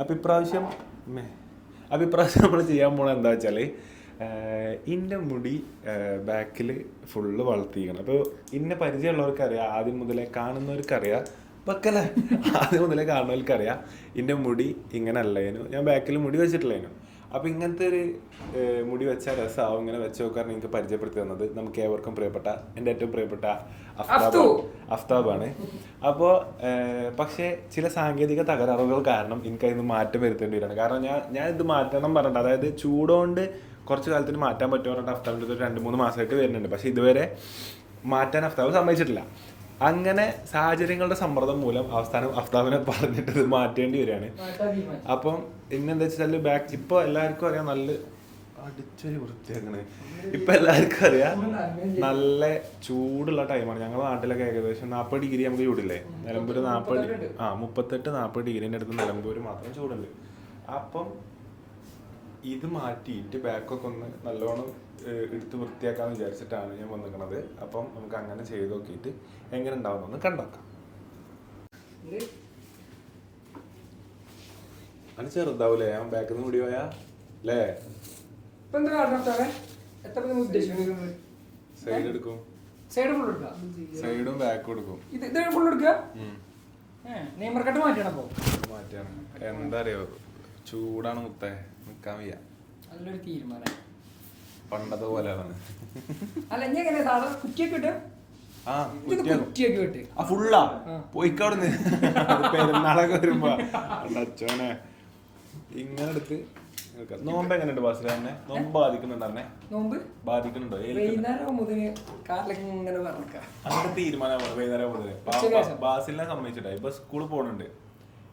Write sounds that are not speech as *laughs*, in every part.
അപ്പൊ ഇപ്രാവശ്യം മേ. അപ്പൊ ഇപ്രാവശ്യം നമ്മൾ ചെയ്യാൻ പോണത് എന്താ വെച്ചാൽ ഇന്റെ മുടി ബാക്കിൽ ഫുള്ള് വളർത്തിയിരിക്കണം. അപ്പോൾ ഇന്നെ പരിചയമുള്ളവർക്കറിയാം ആദ്യം മുതലേ കാണുന്നവർക്കറിയാം വെക്കല്ലേ ആദ്യം മുതലേ കാണുന്നവർക്കറിയാം ഇന്റെ മുടി ഇങ്ങനെ അല്ലേനു ഞാൻ ബാക്കിൽ മുടി വെച്ചിട്ടില്ലേനു. അപ്പൊ ഇങ്ങനത്തെ ഒരു മുടി വെച്ച രസമാവും ഇങ്ങനെ വെച്ച് നോക്കാൻ നിങ്ങൾക്ക് പരിചയപ്പെടുത്തി തന്നത്. നമുക്ക് ഏവർക്കും പ്രിയപ്പെട്ട എന്റെ ഏറ്റവും പ്രിയപ്പെട്ട അഫ്താബ്. അഫ്താബാണ്. അപ്പോൾ പക്ഷേ ചില സാങ്കേതിക തകരാറുകൾ കാരണം എനിക്ക് അതിന് മാറ്റം വരുത്തേണ്ടി വരികയാണ്. കാരണം ഞാൻ ഞാൻ ഇത് മാറ്റണം പറഞ്ഞിട്ട് അതായത് ചൂടുകൊണ്ട് കുറച്ച് കാലത്തിന് മാറ്റാൻ പറ്റുമെന്ന് പറഞ്ഞിട്ട് അഫ്താബിന്റെ ഒരു രണ്ട് മൂന്ന് മാസമായിട്ട് വരുന്നുണ്ട്. പക്ഷേ ഇതുവരെ മാറ്റാൻ അഫ്താബ് സമ്മതിച്ചിട്ടില്ല. അങ്ങനെ സാഹചര്യങ്ങളുടെ സമ്മർദ്ദം മൂലം അവസാനം അഫ്താബിനെ പറഞ്ഞിട്ട് ഇത് മാറ്റേണ്ടി വരികയാണ്. അപ്പം ഇന്നെന്താ വെച്ചാൽ ബാക്ക് ഇപ്പൊ എല്ലാവർക്കും അറിയാം നല്ല അടിച്ചൊരു വൃത്തിയാക്കണേ. ഇപ്പൊ എല്ലാവർക്കും അറിയാം നല്ല ചൂടുള്ള ടൈമാണ് ഞങ്ങളുടെ നാട്ടിലൊക്കെ ഏകദേശം നാൽപ്പത് ഡിഗ്രി നമുക്ക് ചൂടില്ലേ? നിലമ്പൂർ നാൽപ്പത് ആ മുപ്പത്തെട്ട് നാൽപ്പത് ഡിഗ്രീന്റെ അടുത്ത് നിലമ്പൂർ മാത്രം ചൂടുണ്ട്. അപ്പം ഇത് മാറ്റിയിട്ട് ബാക്കൊക്കെ ഒന്ന് നല്ലോണം എടുത്ത് വൃത്തിയാക്കാന്ന് വിചാരിച്ചിട്ടാണ് ഞാൻ വന്നിരിക്കണത് അപ്പം നമുക്ക് അങ്ങനെ ചെയ്ത് നോക്കിയിട്ട് എങ്ങനെ ഉണ്ടാവുന്നൊന്ന് കണ്ടോക്കാം അത് ചെറുതാവൂലേ? ഞാൻ ബാക്കിൽ നിന്ന് കൂടി പോയാ അല്ലേ സൈഡ് എടുക്കും. സൈഡ് ബാക്കും എടുക്കും? ഇത് ഫുൾ എടുക്കുക. നെയ്മർ കട്ട് മാറ്റണം മാറ്റണം എന്താ അറിയോ ചൂടാണ് മുത്തേ നിക്കാൻ വയ്യ. നല്ലൊരു തീരുമാനം പണ്ടത്തെ പോലെ അല്ല ഇനി എങ്ങനെ? സാധാരണ കുറ്റിയൊക്കെ കിട്ടും ആ കുറ്റിയാക്കും. കുറ്റിയൊക്കെ ഇട്ട്. ആ ഫുള്ളാ? ആ. പോയിക്കവിടുന്ന് *laughs* പെരുന്നാളൊക്കെ വരുമ്പോ. അച്ഛനെ. ഇങ്ങനെ എടുത്ത്. നോമ്പ് എങ്ങനെയുണ്ട് ബാസിലെ തന്നെ? നോമ്പ് ബാധിക്കുന്നുണ്ട് തന്നെ നോമ്പ്? ബാധിക്കുന്നുണ്ടോ? വൈകുന്നേരം കാറിലൊക്കെ ഇങ്ങനെ പറഞ്ഞേക്കാം അങ്ങനെ തീരുമാനമാണ് വൈകുന്നേരം ശേഷം. ബാസിലിനെ സമ്മതിച്ചിട്ടാ ഇപ്പൊ സ്കൂളിൽ പോകുന്നുണ്ട്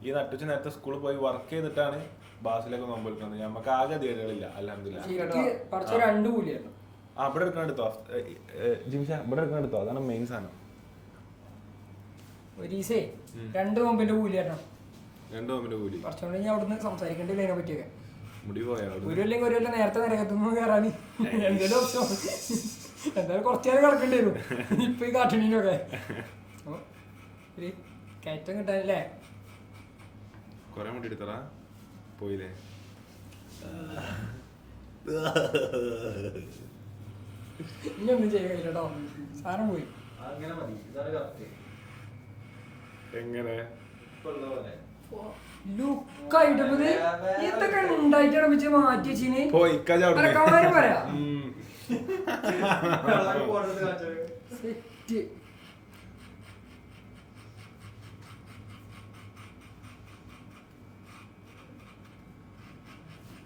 ഈ നട്ടുച്ച നേരത്തെ സ്കൂളിൽ പോയി വർക്ക് ചെയ്തിട്ടാണ് ബാസിലൊക്കെ നോമ്പ് എടുക്കുന്നത് നമുക്ക് ആകെ ധീരകളില്ല അലഹമില്ല ആ ഇവിടെ എടുക്കാൻ എടുത്തോ? ജിംഷ ഇവിടെ എടുക്കാൻ എടുത്തോ? അതാണ് മെയിൻ സാധനം. രണ്ട് നോമ്പിന്റെ രണ്ടു നോമ്പിന്റെ കൂലി. കുറച്ചുകൊണ്ട് ഞാൻ അവിടുന്ന് സംസാരിക്കേണ്ടി അതിനെ പറ്റിയൊക്കെ? മുടി ഒരു നേരത്തെ നിരക്കത്തുനിന്ന് കയറാൻ എന്തെങ്കിലും ഓപ്ഷൻ എന്തായാലും കുറച്ചു നേരം കിടക്കേണ്ടി വരും. ഇപ്പൊ ഈ കയറ്റം കിട്ടാനല്ലേ? കൊറേ മുട്ടി എടുത്തടാ. പോയില്ലേ? ഇനി ഒന്നും ചെയ്യാൻ സാധനം പോയി. അങ്ങനെ മതി. ഇതാണ് കറക്റ്റ് എങ്ങനെ? ലുക്കായിട്ട് ഇതൊക്കെ ഉണ്ടായിട്ടാണ് വെച്ച് മാറ്റി വെച്ചിന്? പറയാ. സെറ്റ്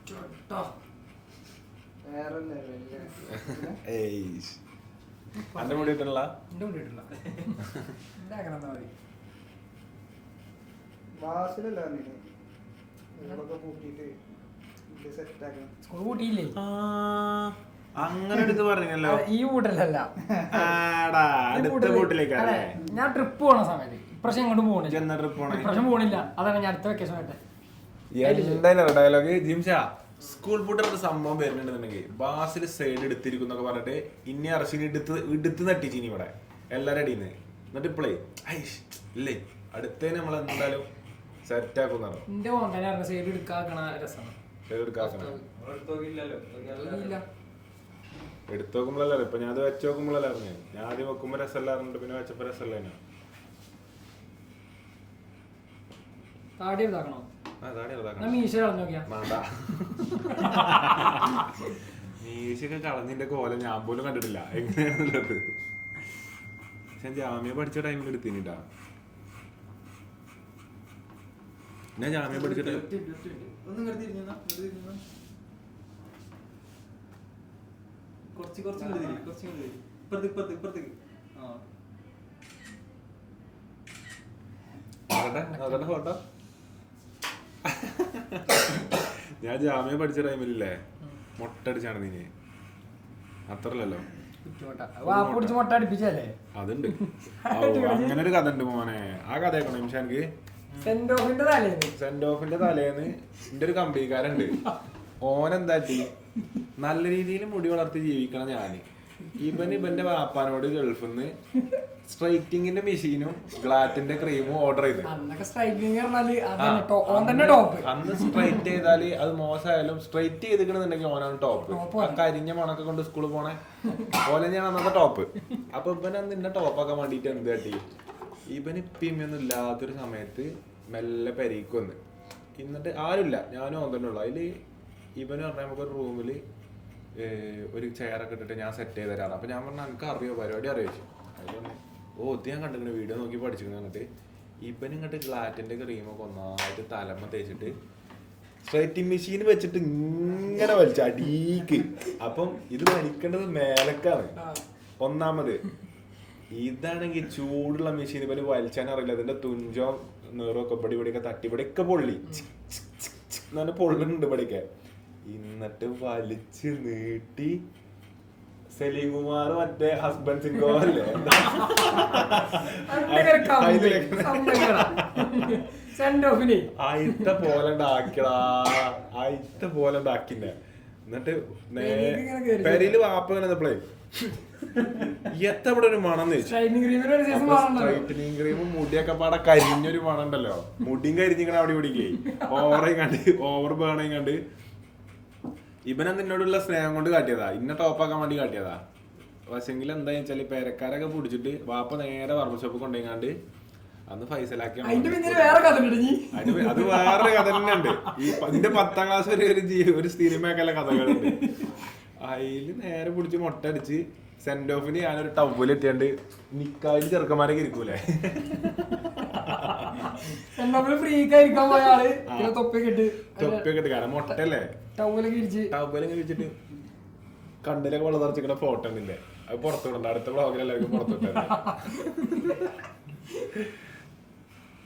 ചൊട്ടോ. വേറെ ലെവലിൽ. ഏയ്. അന്റെ മുടി ഇട്ടുള്ള എന്റെ കൂടെ ഇട്ടില്ല എന്റെ അങ്ങനെ എന്നാ മതി. സ്കൂൾ കൂട്ടിയില്ലേ എടുത്ത് പറഞ്ഞല്ലോ ഈ കൂട്ടലല്ല ഞാൻ ട്രിപ്പ് പോണ സമയത്ത്. ഇപ്രാവശ്യം ഇങ്ങോട്ട് പോണേ? ഇപ്രാവശ്യം പോണില്ല. അതാണ് ഞാൻ അടുത്ത വെക്കേഷൻ ആയിട്ട് ഡയലോഗ് ജിംഷ സ്കൂൾ പൂട്ടൊരു സംഭവം വരുന്നുണ്ടെന്നുണ്ടെങ്കിൽ ബാസിൽ സൈഡ് എടുത്തിരിക്കും എന്നൊക്കെ പറഞ്ഞിട്ട് ഇനി അറസിന് എടുത്ത് എടുത്ത് നട്ടിച്ചിനി ഇവിടെ. എല്ലാരും നിന്ന് എന്നിട്ട് ഇപ്പളേ ഐഷ് ഇല്ലേ? അടുത്തേ നമ്മൾ എന്തായാലും സെറ്റ് ആക്കുന്നതാണ് എന്റെ കൊണ്ടനായിരുന്നു സൈഡ് എടുക്കാക്കണ രസമാണ്. സൈഡ് എടുക്കാക്കണം. നമ്മളടുത്ത് നോക്കിയില്ലല്ലോ ഇല്ല എടുത്തു നോക്കുമ്പോഴല്ലേ ഇപ്പൊ ഞാൻ അത് വെച്ച് നോക്കുമ്പോഴല്ലേ അറിഞ്ഞു. ഞാൻ ആദ്യം വെക്കുമ്പോ രസമല്ലാറുണ്ട് പിന്നെ വെച്ചപ്പോ രസമല്ല താടി എടുത്താക്കണോ? ഇതാക്കണം മീശ കളഞ്ഞു നോക്കിയാ. മീശയൊക്കെ കളഞ്ഞിന്റെ കോലം ഞാൻ പോലും കണ്ടിട്ടില്ല. എങ്ങനെയാണുള്ളത്? പക്ഷെ ഞാൻ ജാമ്യ പഠിച്ച ടൈമിൽ എടുത്തിനിട്ടാ ഞാൻ ജാമ്യ പഠിച്ചിട്ട്. കുറച്ച് കുറച്ച് കുറച്ച് ഇപ്പുറത്തേക്ക് ഇപ്പുറത്തേക്ക് ഇപ്പുറത്തേക്ക്. ആ. ഫോട്ടോ ഞാൻ ജാമ്യം പഠിച്ച ടൈമിലില്ലേ? മുട്ട അടിച്ചാണ് നീ അത്രല്ലോ അതുണ്ട്. *laughs* അങ്ങനെ ഒരു കഥ ഉണ്ട് മോനെ. ആ കഥ കേൾക്കണം നിമിഷം എനിക്ക്? സെന്റ് ഓഫിന്റെ തലേന്ന്. സെന്റ് ഓഫിന്റെ തലേന്ന് എന്റെ ഒരു കമ്പനിക്കാരുണ്ട് *laughs* ഓനെന്താ നല്ല രീതിയിൽ മുടി വളർത്തി ജീവിക്കണം ഞാൻ. ഇവൻ ഇവന്റെ വാപ്പാനോട് ഗൾഫിൽ നിന്ന് സ്ട്രൈറ്റിങ്ങിന്റെ മെഷീനും ഗ്ലാറ്റിന്റെ ക്രീമും ഓർഡർ ചെയ്തു. അന്ന് സ്ട്രൈറ്റ് ചെയ്താൽ അത് മോശമായാലും സ്ട്രൈറ്റ് ചെയ്തിട്ടുണ്ടെങ്കിൽ ഓനാണ് ടോപ്പ് ആ കരിഞ്ഞ മണൊക്കെ കൊണ്ട് സ്കൂളിൽ പോണേ. ഓലെ ഞാൻ അന്നത്തെ ടോപ്പ് അപ്പൊ ഇവൻ അന്ന് ഇന്നെ ടോപ്പാക്കാൻ വേണ്ടിട്ട് എന്ത് കാട്ടി? ഇവന് ഇപ്പിമ്മയൊന്നും ഇല്ലാത്തൊരു സമയത്ത് മെല്ലെ പെരീക്ക് വന്ന്. എന്നിട്ട് ആരുമില്ല. ഞാനും ഓന്തന്നെ ഉള്ളു. അതിൽ ഇവന് പറഞ്ഞ നമുക്കൊരു റൂമിൽ ഒരു ചെയറൊക്കെ ഇട്ടിട്ട് ഞാൻ സെറ്റ് ചെയ്ത് തരാറ് അപ്പൊ ഞാൻ പറഞ്ഞ എനിക്ക് അറിയോ പരിപാടി അറിയോ ചോദിച്ചു ഓ ഇത് ഞാൻ കണ്ടിങ്ങനെ വീഡിയോ നോക്കി പഠിച്ചിരുന്നു എന്നിട്ട് ഇപ്പം ഇങ്ങോട്ട് ഗ്ലാറ്റിന്റെ ക്രീമൊക്കെ ഒന്നായിട്ട് തലമ തേച്ചിട്ട് സ്ട്രൈറ്റിംഗ് മെഷീൻ വെച്ചിട്ട് ഇങ്ങനെ വലിച്ചു അടീക്ക് അപ്പം ഇത് വലിക്കേണ്ടത് മേലക്കാണ് ഒന്നാമത് ഇതാണെങ്കിൽ ചൂടുള്ള മെഷീൻ ഇവന് വലിച്ചാൻ അറിയില്ല അതിന്റെ തുഞ്ചോ നീറൊക്കെ ഇവിടെ ഇവിടെയൊക്കെ തട്ടി ഇവിടെയൊക്കെ പൊള്ളി നല്ല പൊള്ളുന്നുണ്ട് ഇവിടെയൊക്കെ എന്നിട്ട് വലിച്ച് നീട്ടി സലീം കുമാർ മറ്റേ ഹസ്ബൻഡ് സിംഗോ അല്ലേ പോലെ ഉണ്ടാക്കിടാ അയിത്ത പോലെ ഉണ്ടാക്കിന്നെ. എന്നിട്ട് പെരയിൽ വാപ്പ നിന്നപ്പോഴേ ഇവിടെ ഒരു മണം സ്ട്രൈറ്റനിങ് ക്രീമും മുടിയൊക്കെ പാടെ കരിഞ്ഞൊരു മണം ഉണ്ടല്ലോ മുടിയും കരിഞ്ഞിങ്ങനെ അവിടെ പിടിക്കേ ഓവറേയും കണ്ട് ഓവർ ബേണയും കണ്ട്. ഇവനെ നിന്നോടുള്ള സ്നേഹം കൊണ്ട് കാട്ടിയതാ? ഇന്നെ ടോപ്പാക്കാൻ വേണ്ടി കാട്ടിയതാ? പക്ഷെങ്കിൽ എന്താ വെച്ചാൽ പേരക്കാരൊക്കെ പിടിച്ചിട്ട് വാപ്പ നേരെ വർമ്മ ഷോപ്പ് കൊണ്ടുപോയിക്കാണ്ട് അന്ന് ഫൈസലാക്കി അത് വേറെ കഥ തന്നെയുണ്ട് തന്നെ ഉണ്ട് ഈ പന്റെ പത്താം ക്ലാസ് വരെ ഒരു ഒരു സിനിമയൊക്കെ കഥകളുണ്ട്. അതിൽ നേരെ പിടിച്ച് മൊട്ടടിച്ച് സെന്റ് ഓഫിന് ഞാനൊരു ടവ്വിൽ ഇട്ടിയാണ്ട് നിക്കാതിൽ ചെറുക്കന്മാരൊക്കെ ഇരിക്കൂലേ? തൊപ്പിയൊക്കെ ഇട്ട്. കാരണം മൊട്ടല്ലേ കണ്ണിലൊക്കെ വെള്ളം തെറിച്ചിക്കുന്ന ഫോട്ടോ ഒന്നില്ലേ അത് പുറത്തു വിടണ്ട. അടുത്ത ബ്ലോഗിൽ എല്ലാവർക്കും പുറത്തു വിട്ടത്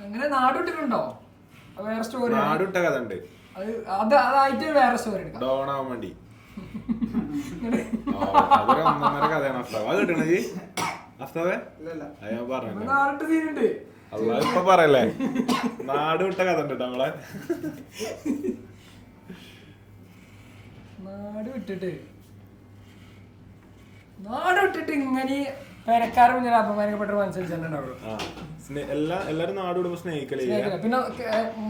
അങ്ങനെ നാടുവിട്ടിട്ടുണ്ടോ വേറെ സ്റ്റോറി നാടുവിട്ട കഥ ഉണ്ട്. അത് അത് അതായിട്ട് വേറെ സ്റ്റോറി ഡോണാവാൻ വേണ്ടി. *laughs* ഒന്നൊന്നര കഥയാണ് അഫ്താവ് അത് കിട്ടണത് അഫ്താവേ അയ്യോ അത് ഞാൻ പറഞ്ഞു നാടിട്ട് തീരുണ്ട് അല്ല ഇപ്പൊ പറയല്ലേ? നാട് വിട്ട കഥ ഉണ്ട് നമ്മളെ? നാട് വിട്ടിട്ട്. നാട് വിട്ടിട്ട് ഇങ്ങനെ പെരക്കാരെ മുന്നിൽ അപമാനിക്കപ്പെട്ട സ്നേ- എല്ലാ എല്ലാരും നാട് വിടുമ്പോ സ്നേഹിക്കലേ. പിന്നെ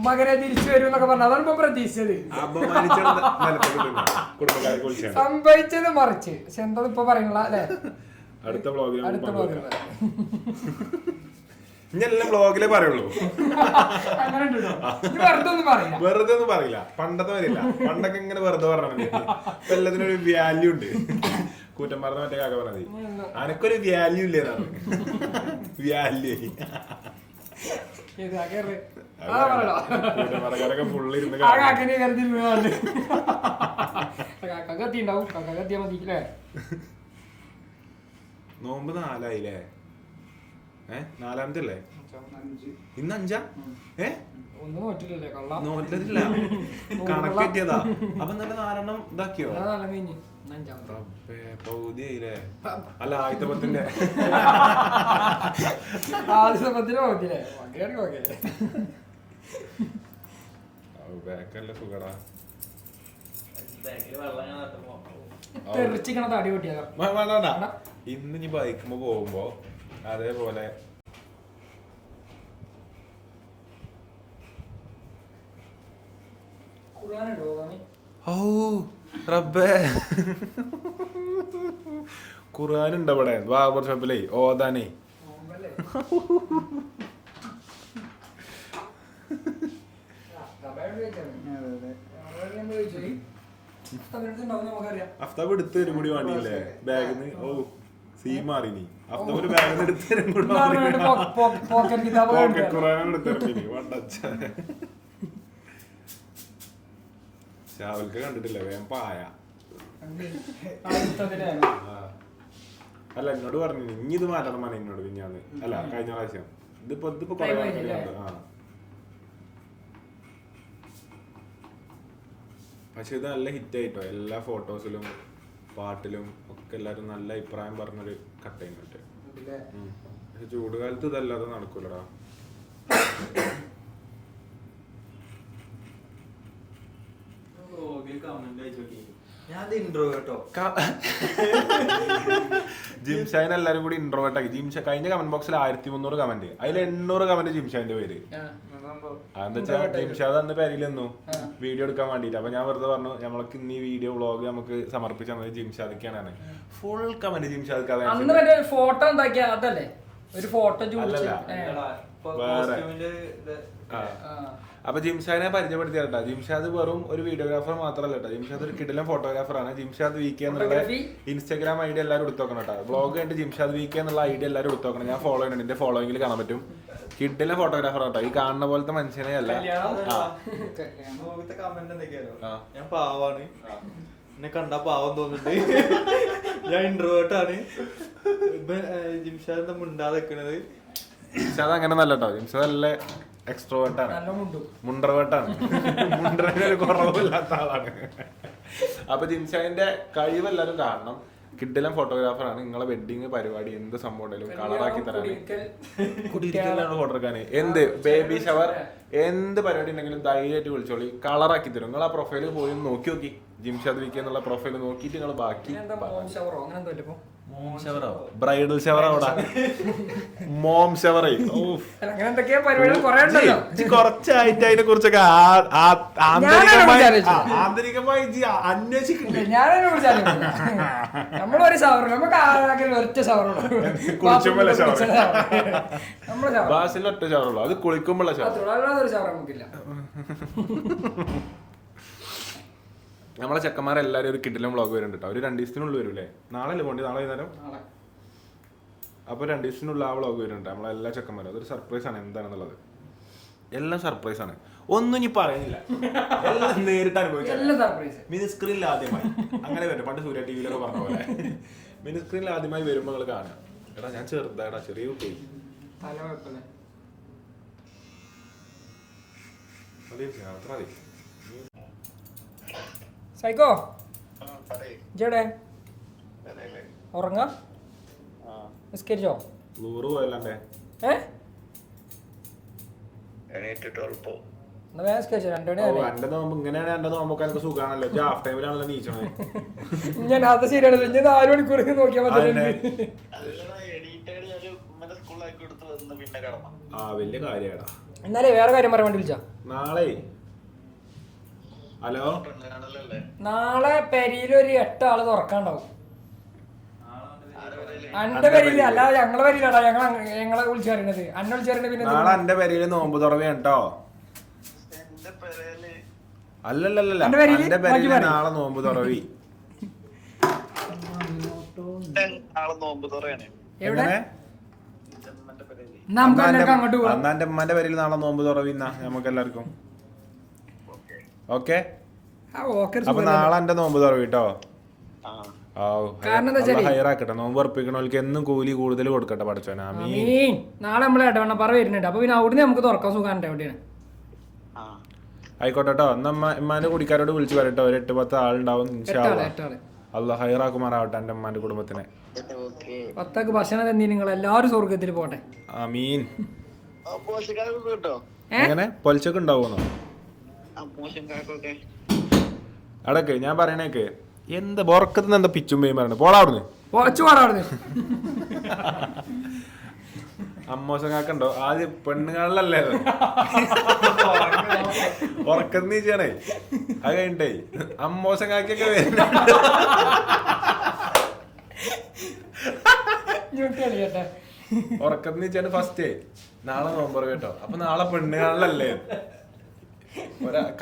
മകനെ തിരിച്ചു വരും എന്നൊക്കെ പറഞ്ഞു അതാണ് ഇപ്പൊ പ്രതീക്ഷിച്ചത് സംഭവിച്ചത് മറിച്ച്. പക്ഷെ എന്താ ഇപ്പൊ പറയുന്നില്ല അല്ലേ? അടുത്ത ബ്ലോഗിൽ അടുത്ത ബ്ലോഗിൽ ഇനി എല്ലാം ബ്ലോഗിലേ പറയുള്ളൂ. വെറുതെ ഒന്നും പറയില്ല. പണ്ടത്തെ വരില്ല പണ്ടൊക്കെ ഇങ്ങനെ വെറുതെ പറഞ്ഞാൽ ഇപ്പൊ എല്ലാത്തിനും ഒരു വാല്യൂ ഉണ്ട്. കൂറ്റന്മാരുടെ മറ്റേ കാക്ക പറഞ്ഞത്. അനക്കൊരു വാല്യൂ ഇല്ലേന്നാണ് വാല്യൂ നോമ്പ് നാലായില്ലേ? ഏ? നാലാമത്തെ അല്ലേ അഞ്ച്. ഇന്ന് അഞ്ചാ? ഏ? ഒന്നും നോറ്റില്ലല്ലേ കള്ള. നോറ്റില്ല കണക്കെത്തിയതാ അപ്പൊ നല്ല നാലെണ്ണം ഇതാക്കിയോ? കഴിഞ്ഞ്. പൗതിയായില്ലേ അല്ല ആദ്യത്തെ പത്തിന്റെ ആദ്യത്തെ പത്തിന് പോകത്തില്ലേ അങ്ങനെയാണ് പോകെ ബാക്കല്ല സുഖടാ. ഇന്ന് ഇനി ബൈക്കുമ്പോ പോകുമ്പോ അതേപോലെ ഓ റബ്ബേ. ഖുർആൻ ഉണ്ട് അവിടെ ബാബർ ഷോപ്പിലേ ഓതാനേ. അഫ്താബ് എടുത്ത് തരും കൂടി വേണ്ടിയില്ലേ? ബാഗിന്ന്. ഓ സീ മാറിനി. അഫ്താബ് ഒരു ബാഗിന്ന് എടുത്ത് തരും കൂടി ഖുർആൻ ഷാവൽക്ക് കണ്ടിട്ടില്ല വേം പായ. അല്ല എന്നോട് പറഞ്ഞു ഇനി ഇത് മാറ്റണം മന എന്നോട് പിന്നാന്ന് അല്ല കഴിഞ്ഞ പ്രാവശ്യം. ഇതിപ്പോ ഇതിപ്പോ കൊറേ. ആ. പക്ഷെ ഇത് നല്ല ഹിറ്റ് ആയിട്ടോ? എല്ലാ ഫോട്ടോസിലും പാട്ടിലും ഒക്കെ എല്ലാരും നല്ല അഭിപ്രായം പറഞ്ഞൊരു കട്ടയും മറ്റേ ഇതിലെ ഉം. പക്ഷെ ചൂടുകാലത്ത് ഇതല്ലാതെ നടക്കൂലടാ വ്ളോഗിൽ കമന്റ് അയച്ചു നോക്കി ഞാൻ ഇൻട്രോ കേട്ടോ ജിംഷാൻ എല്ലാരും കൂടി ഇൻട്രോവേർട്ട് ആക്കി. ജിംഷ കഴിഞ്ഞ കമന്റ് ബോക്സിൽ ആയിരത്തി മുന്നൂറ് കമന്റ് അതിൽ എണ്ണൂറ് കമന്റ് ജിംഷാന്റെ പേര്. ആ. അതെന്താ വെച്ചാൽ ജിംഷാദ് അന്ന് പേരിൽ നിന്നു. വീഡിയോ എടുക്കാൻ വേണ്ടിട്ട് അപ്പൊ ഞാൻ വെറുതെ പറഞ്ഞു നമ്മൾക്ക് ഇന്ന് ഈ വീഡിയോ വ്ളോഗ് നമുക്ക് സമർപ്പിച്ച ജിംഷാദിക്കാണ് ഫുൾ കമന്റ് ജിംഷാദ് അന്ന് ഫോട്ടോ എന്താക്കിയ? അതല്ലേ? ഒരു ഫോട്ടോ വേറെ. അപ്പൊ ജിംഷാദിനെ പരിചയപ്പെടുത്തിയാ ജിംഷാദ് വെറും ഒരു വീഡിയോഗ്രാഫർ മാത്രമല്ല കേട്ടോ. ജിംഷാദ് ഒരു കിടിലം ഫോട്ടോഗ്രാഫറാണ് ജിംഷാദ് വി കെ എന്നുള്ള ഇൻസ്റ്റാഗ്രാം ഇൻസ്റ്റാഗ്രാം ഐഡി എല്ലാവരും എടുത്തു നോക്കണം കേട്ടോ. ബ്ലോഗ് കണ്ട് ജിംഷാദ് വി കെ എന്നുള്ള ഐഡി എല്ലാവരും എടുത്തു നോക്കണം ഞാൻ ഫോളോ ചെയ്യുന്നുണ്ട്. എന്റെ ഫോളോയിങ്ങിൽ കാണാൻ പറ്റും. കിഡിലെ ഫോട്ടോഗ്രാഫർ കേട്ടോ ഈ കാണുന്ന പോലത്തെ മനുഷ്യനെ അല്ല. ഞാൻ പാവാണ്. എന്നെ കണ്ടാ പാവം തോന്നുന്നുണ്ട്. ഞാൻ ഇൻട്രോവേർട്ട് ആണ്. ജിംഷാദ് മിണ്ടാതെ നിക്കണത്? ജിംഷാദ് അങ്ങനെ നല്ല കേട്ടോ. ജിംഷാദ് നല്ല എക്സ്ട്രോവേർട്ടാണ് മുണ്ടർവേട്ടാണ്. കുറവില്ലാത്ത ആളാണ്. അപ്പൊ ജിംഷാദിന്റെ കഴിവ് എല്ലാവരും കാണണം കിഡിലൻ ഫോട്ടോഗ്രാഫറാണ്. നിങ്ങളെ വെഡിങ് പരിപാടി എന്ത് സംഭവം ഉണ്ടെങ്കിലും കളറാക്കി തരാന് കുടിയിരിക്കലാണ് ഫോട്ടോ എടുക്കാന് എന്ത്? ബേബി ഷവർ എന്ത് പരിപാടി ഉണ്ടെങ്കിലും ധൈര്യമായിട്ട് വിളിച്ചോളി. കളറാക്കി തരും. നിങ്ങൾ ആ പ്രൊഫൈൽ പോയി നോക്കി നോക്കി. ജിംഷാദ് വിക്ക് എന്നുള്ള പ്രൊഫൈൽ നോക്കിയിട്ട് നിങ്ങൾ ബാക്കി ബ്രൈഡൽ ഷവർ അവിടെ മോം ഷവർ കുറച്ചായിട്ട് അതിനെ കുറിച്ചൊക്കെ ആന്തരികമായി ആന്തരികമായി ഷവറുള്ളൂ. അത് കുളിക്കുമ്പോഴുള്ള ഷവർ അല്ലാതെ ഒരു സവർ നമുക്കില്ല *laughs* നമ്മളെ ചെക്കന്മാരെല്ലാരും ഒരു കിഡിലും വ്ളോഗ് വരുന്നുണ്ട് കേട്ടോ ഒരു രണ്ട് ദിവസത്തിനുള്ളിൽ വരൂലേ? നാളെ അല്ലേ പോണ്ടി നാളെ വൈകുന്നേരം? നാളെ. അപ്പൊ രണ്ട് ദിവസത്തിനുള്ള ആ വ്ളോഗ് വരുന്നുണ്ട്. നമ്മളെ എല്ലാ ചെക്കന്മാരും. അതൊരു സർപ്രൈസ് ആണ് എന്താണെന്നുള്ളത്. എല്ലാം സർപ്രൈസ് ആണ്. ഒന്നും ഇനി പറയുന്നില്ല. എല്ലാം നേരിട്ട് അനുഭവിച്ചു മിനി സ്ക്രീനിൽ ആദ്യമായി. അങ്ങനെ വരും. പണ്ട് സൂര്യ ടി വിയിലൊക്കെ പറഞ്ഞ പോലെ. മിനി സ്ക്രീനിൽ ആദ്യമായി വരുമ്പോൾ നിങ്ങൾ കാണാം എടാ ഞാൻ ചെറുതാടാ ചെറിയ കുട്ടി. അതെ മതി. സൈക്കോ? ജേടെ ഉറങ്ങ? നിസ്കരിച്ചോ? നൂറ് പോയല്ലേ ഏ? ഞാൻ അത് ശരിയാണല്ലോ ഞാൻ നാല് മണിക്കൂർ നോക്കിയാൽ. മതി. ആ വലിയ കാര്യാടാ. എന്നാലേ വേറെ കാര്യം പറയാൻ വേണ്ടി വിളിച്ചാ? നാളെ ഹലോ? നാളെ പെരിയിൽ ഒരു എട്ട് ആൾ തുറക്കാണ്ടാവും അന്റെ പെരിയിൽ അല്ലാതെ ഞങ്ങളെ പെരിയിലാടാ ഞങ്ങൾ ഞങ്ങളെ വിളിച്ചു പറയുന്നത് അന്നെ വിളിച്ചു പറയുന്നത് പിന്നെ നാളെ എന്റെ പേരിൽ നോമ്പ് തുറവയാണ് കേട്ടോ. അല്ലല്ലല്ല എന്റെ പേരിൽ. നാളെ നോമ്പ് തുറവി. പേരിൽ നാളെ നോമ്പ് തുറവിന്നാ നമുക്ക് എല്ലാവർക്കും ഓക്കെ. ആ അപ്പൊ നാളെ എന്റെ നോമ്പ് തുറവി കേട്ടോ ഹയറാക്കട്ടെ. നോമ്പ് ഉറപ്പിക്കണവർക്ക് എന്നും കൂലി കൂടുതൽ കൊടുക്കട്ടെ പഠിച്ചോന നാളെ നമ്മളെ ഇടവണ്ണപ്പാറ വരുന്നുണ്ട്. അപ്പൊ പിന്നെ അവിടുന്ന് നമുക്ക് തുറക്കാൻ സുഖാണ്ട് എവിടെയാണ്? ആയിക്കോട്ടെ കേട്ടോ എന്നാ ഇമ്മാന്റെ കുടിക്കാരോട് വിളിച്ചു പറയട്ടോ ഒരു എട്ട് പത്ത് ആളുണ്ടാവും അല്ലാ. ഹൈറാക്കുമാറാവട്ടെ എന്റെ ഉമ്മാന്റെ കുടുംബത്തിനെ. പത്തക്ക് ഭക്ഷണം തന്നി നിങ്ങൾ എല്ലാവരും സ്വർഗത്തിൽ പോട്ടെ. ആമീൻ. കേട്ടോ? എങ്ങനെ? പൊലിച്ചൊക്കെ കാക്കൊക്കെ അടക്കെ ഞാൻ പറയണേക്ക്. എന്താ ബൊറക്കത്തുനിന്ന് എന്താ പിച്ചും പേയും പറയണേ? കുറച്ചു പാടാ അവിടുന്ന്. അമ്മോശങ്ങാക്കുണ്ടോ ആദ്യം പെണ്ണുങ്ങളിലല്ലേ അത്? ഉറക്കം നീച്ചാണേ. അത് കഴിഞ്ഞിട്ടേ വരുന്നുണ്ട്. ഇങ്ങോട്ട് കളിയട്ടെ. ഉറക്കം നീച്ചാണ് ഫസ്റ്റ് നാളെ നോമ്പർ കേട്ടോ. അപ്പൊ നാളെ പെണ്ണുങ്ങളിലല്ലേ ഒരാ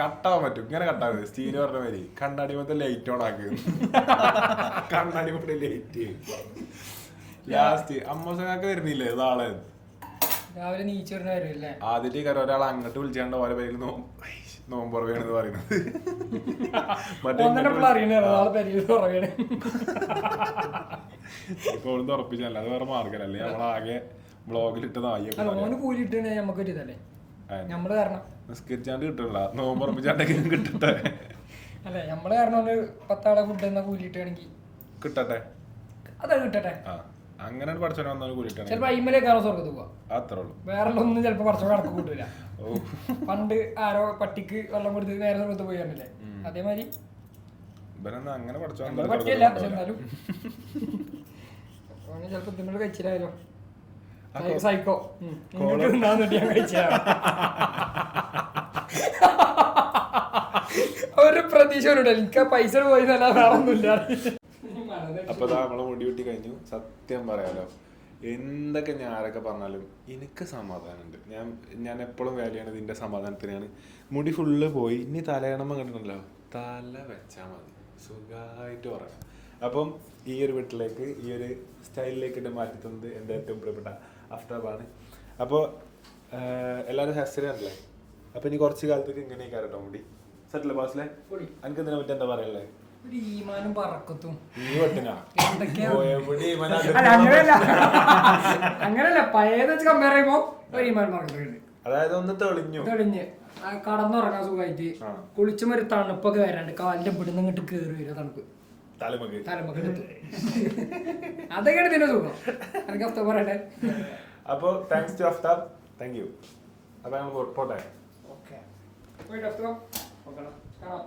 കട്ടാവാൻ പറ്റും. ഇങ്ങനെ കട്ടാവും സ്റ്റീൽ പറഞ്ഞ മാതിരി. കണ്ണാടി മൊത്തം ലൈറ്റ് ഓൺ ആക്കി. കണ്ണാടി മൊത്തം ലൈറ്റ് ലാസ്റ്റ് അമ്മോശങ്ങാക്ക് വരുന്നില്ലേ നാളെ. രാവിലെ നീച്ചു വരുന്ന ആദ്യത്തെ കാര്യം ഒരാൾ അങ്ങോട്ട് വിളിച്ചാണ്ട് ഓരോ പേരിൽ നോമ്പുറവേണെന്ന് പറയുന്നത്. *laughs* നാളെ പെരിയിൽ കുറവാണ് ഇപ്പൊ ഉറപ്പിച്ചല്ല അത് വേറെ മാർഗമല്ലേ നമ്മളാകെ ബ്ലോഗിലിട്ട് ഇട്ടതായി നമുക്ക് ഒരു ഇതല്ലേ നമ്മൾ കാരണം. നിസ്കരിച്ചാണ്ട് കിട്ടണ്ട നോമ്പ് ഉറപ്പിച്ചാണ്ടെങ്കിലും കിട്ടട്ടെ. അല്ലെ നമ്മൾ കാരണം ഒരു പത്താളെ ഫുഡ് എന്നാ കൂലിട്ടാണെങ്കിൽ കിട്ടട്ടെ? അതാ കിട്ടട്ടെ. അങ്ങനെ പഠിച്ചവനെ വന്നാൽ കൂലിട്ടാണ് ചിലപ്പോ അയിമലേക്കാണോ സ്വർഗത്ത് പോവാ. അത്രേ ഉള്ളൂ. വേറെ ഒന്നും ചിലപ്പോ പഠിച്ചവനെ കണക്ക് കൂട്ടില്ല പണ്ട് ആരോ പട്ടിക്ക് വെള്ളം കൊടുത്ത് നേരെ സ്വർഗത്ത് പോയി കണ്ടില്ലേ അതേമാതിരി. ഇവനൊന്നും അങ്ങനെ പഠിച്ചോ പറ്റിയല്ല എന്നാലും. ചിലപ്പോ ഇതിനോട് കഴിച്ചില്ലായാലോ സൈക്കോ ഒരു പ്രതീക്ഷ ഒരു എനിക്ക് ആ പൈസ പോയി നല്ല വേറെ ഒന്നുമില്ല അപ്പൊ നമ്മളെ നമ്മൾ മുടി വെട്ടി കഴിഞ്ഞു സത്യം പറയാലോ എന്തൊക്കെ ഞാൻ ആരൊക്കെ പറഞ്ഞാലും എനിക്ക് സമാധാനമുണ്ട് ഞാൻ ഞാൻ എപ്പോഴും വാല്യൂ ചെയ്യണത് ഇതിന്റെ സമാധാനത്തിനാണ് മുടി ഫുള്ള് പോയി ഇനി തലയണമ്മ കണ്ടിട്ടുണ്ടല്ലോ തല വെച്ചാ മതി സുഖമായിട്ട് പറയാം അപ്പം ഈ ഒരു വീട്ടിലേക്ക് ഈ ഒരു സ്റ്റൈലിലേക്ക് മാറ്റി തന്നത് എന്റെ ഏറ്റവും പ്രിയപ്പെട്ട അഫ്താബാണ് അപ്പോൾ എല്ലാവരും ഹെയർ അല്ലേ അപ്പൊ ഇനി കുറച്ച് കാലത്തേക്ക് ഇങ്ങനെയൊക്കെ കേട്ടോ മുടി. സെറ്റിലെ ബാസിലെ. എനിക്ക് ഇതിനെ പറ്റി എന്താ പറയല്ലേ? ഈമാനും പറക്കത്തും. വെട്ടിനാ അങ്ങനെയല്ല. അങ്ങനെയല്ല പഴയത് വെച്ച് കമ്പയർ ചെയ്യുമ്പോ ഒരു ഈമാനും പറക്കത്തുണ്ട് അതായത് ഒന്ന് തെളിഞ്ഞു. തെളിഞ്ഞ്. കടന്നുറങ്ങാൻ സുഖമായിട്ട്. കുളിച്ചും ഒരു തണുപ്പൊക്കെ വരാണ്ട് കാലിന്റെ ഇവിടുന്ന് ഇങ്ങോട്ട് കേറി വരിക തണുപ്പ്. തലമക്ക്. തലമുക്ക് എടുത്തു. അതൊക്കെയാണ് നിന്റെ സുഖം. എനിക്ക് അവസ്ഥ പറയട്ടെ അപ്പൊ thanks to Aftab thank you അപ്പൊ ഞങ്ങൾ പോട്ടെ. ഓക്കെ കാണാം.